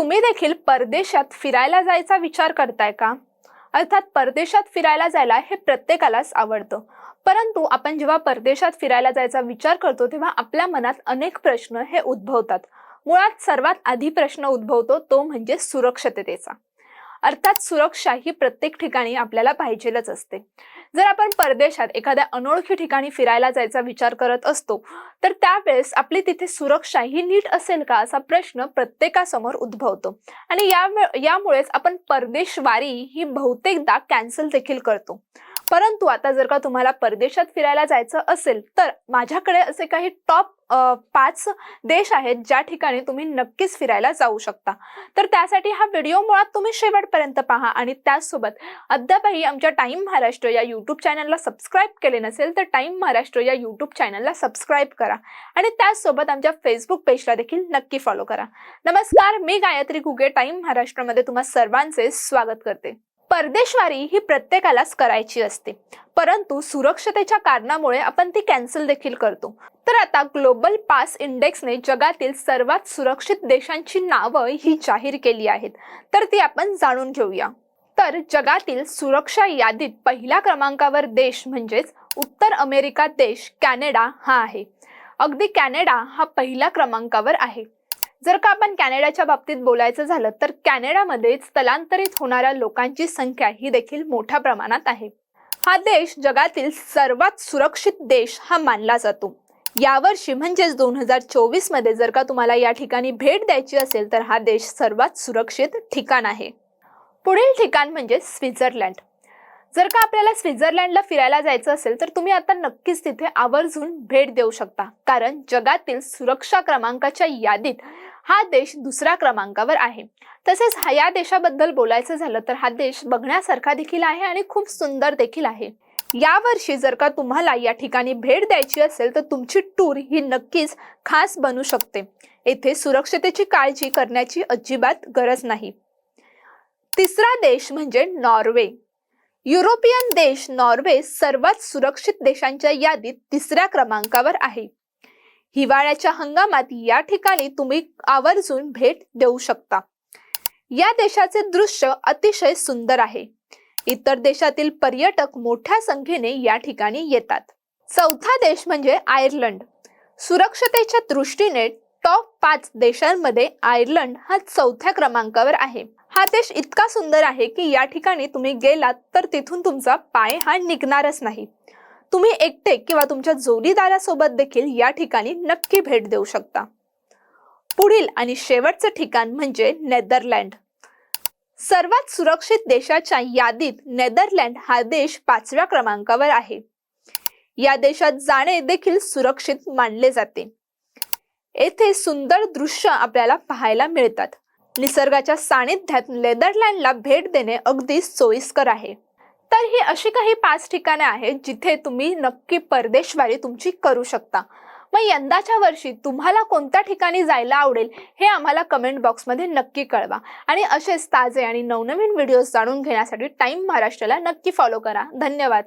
तुम्ही देखील परदेशात फिरायला जायचा विचार करताय का? अर्थात परदेशात फिरायला जायला हे प्रत्येकालाच आवडतं. परंतु आपण जेव्हा परदेशात फिरायला जायचा विचार करतो तेव्हा आपल्या मनात अनेक प्रश्न हे उद्भवतात. मुळात सर्वात आधी प्रश्न उद्भवतो तो म्हणजे सुरक्षिततेचा. अर्थात सुरक्षा ही प्रत्येक ठिकाणी आपल्याला पाहिजेलच असते. जर आपण परदेशात एखाद्या अनोळखी ठिकाणी फिरायला जायचा विचार करत असतो तर त्यावेळेस आपली तिथे सुरक्षा ही नीट असेल का असा प्रश्न प्रत्येकासमोर उद्भवतो. आणि यामुळेच आपण परदेशवारी ही बहुतेकदा कॅन्सल देखील करतो. परंतु आता जर का तुम्हाला परदेशात फिरायला जायचं असेल तर माझ्याकडे असे काही टॉप पाच देश आहेत ज्या ठिकाणी तुम्ही नक्कीच फिरायला जाऊ शकता. तर त्यासाठी हा व्हिडिओ मुळात तुम्ही शेवटपर्यंत पहा आणि त्याचसोबत अद्यापही आमच्या टाईम महाराष्ट्र या युट्यूब चॅनलला सबस्क्राईब केले नसेल तर टाईम महाराष्ट्र या यूट्यूब चॅनलला सबस्क्राईब करा आणि त्याचसोबत आमच्या फेसबुक पेजला देखील नक्की फॉलो करा. नमस्कार मी गायत्री घुगे टाईम महाराष्ट्रामध्ये तुम्हा सर्वांचे स्वागत करते. परदेशवारी ही प्रत्येकालाच करायची असते. परंतु सुरक्षतेच्या कारणामुळे आपण ती कॅन्सल देखील करतो. तर आता ग्लोबल पास इंडेक्सने जगातील सर्वात सुरक्षित देशांची नावं ही जाहीर केली आहेत. तर ती आपण जाणून घेऊया. तर जगातील सुरक्षा यादीत पहिल्या क्रमांकावर देश म्हणजेच उत्तर अमेरिका देश कॅनडा हा आहे. अगदी कॅनडा हा पहिल्या क्रमांकावर आहे. जर का आपण कॅनडाच्या बाबतीत बोलायचं झालं तर कॅनडामध्ये स्थलांतरित होणाऱ्या लोकांची संख्या ही देखील मोठ्या प्रमाणात आहे. हा देश जगातील सर्वात सुरक्षित देश हा मानला जातो. यावर्षी म्हणजेच दोन हजार चोवीसमध्ये जर का तुम्हाला या ठिकाणी भेट द्यायची असेल तर हा देश सर्वात सुरक्षित ठिकाण आहे. पुढील ठिकाण म्हणजे स्वित्झर्लंड. जर का आपल्याला स्वित्झर्लंडला फिरायला जायचं असेल तर तुम्ही आता नक्कीच तिथे आवर्जून भेट देऊ शकता. कारण जगातील सुरक्षा क्रमांकाच्या यादीत हा देश दुसऱ्या क्रमांकावर आहे. तसेच या देशाबद्दल बोलायचं झालं तर हा देश बघण्यासारखा देखील आहे आणि खूप सुंदर देखील आहे. यावर्षी जर का तुम्हाला या ठिकाणी भेट द्यायची असेल तर तुमची टूर ही नक्कीच खास बनू शकते. येथे सुरक्षतेची काळजी करण्याची अजिबात गरज नाही. तिसरा देश म्हणजे नॉर्वे. युरोपियन देश नॉर्वे सर्वात सुरक्षित देशांच्या यादीत तिसऱ्या क्रमांकावर आहे. हिवाळ्याच्या हंगामात या ठिकाणी तुम्ही आवर्जून भेट देऊ शकता. या देशाचे दृश्य अतिशय सुंदर आहे. इतर देशातील पर्यटक मोठ्या संख्येने या ठिकाणी येतात. चौथा देश म्हणजे आयर्लंड. सुरक्षतेच्या दृष्टीने टॉप पाच देशांमध्ये आयर्लंड हा चौथ्या क्रमांकावर आहे. हा देश इतका सुंदर आहे की या ठिकाणी तुम्ही गेलात तर तिथून तुमचा पाय हा निघणारच नाही. तुम्ही एकटे किंवा तुमच्या जोडीदारासोबत देखील या ठिकाणी नक्की भेट देऊ शकता. पुढील आणि शेवटचं ठिकाण म्हणजे नेदरलँड. सर्वात सुरक्षित देशाच्या यादीत नेदरलँड हा देश पाचव्या क्रमांकावर आहे. या देशात जाणे देखील सुरक्षित मानले जाते. येथे सुंदर दृश्य आपल्याला पाहायला मिळतात. निसर्गाच्या सानिध्यात नेदरलँडला भेट देणे अगदी सोयीस्कर आहे. तर ही अशी काही पाच ठिकाणे आहेत जिथे तुम्ही नक्की परदेशवारी तुमची करू शकता. मग यंदाच्या वर्षी तुम्हाला कोणत्या ठिकाणी जायला आवडेल हे आम्हाला कमेंट बॉक्समध्ये नक्की कळवा. आणि असेच ताजे आणि नवनवीन व्हिडिओज जाणून घेण्यासाठी टाइम महाराष्ट्राला नक्की फॉलो करा. धन्यवाद.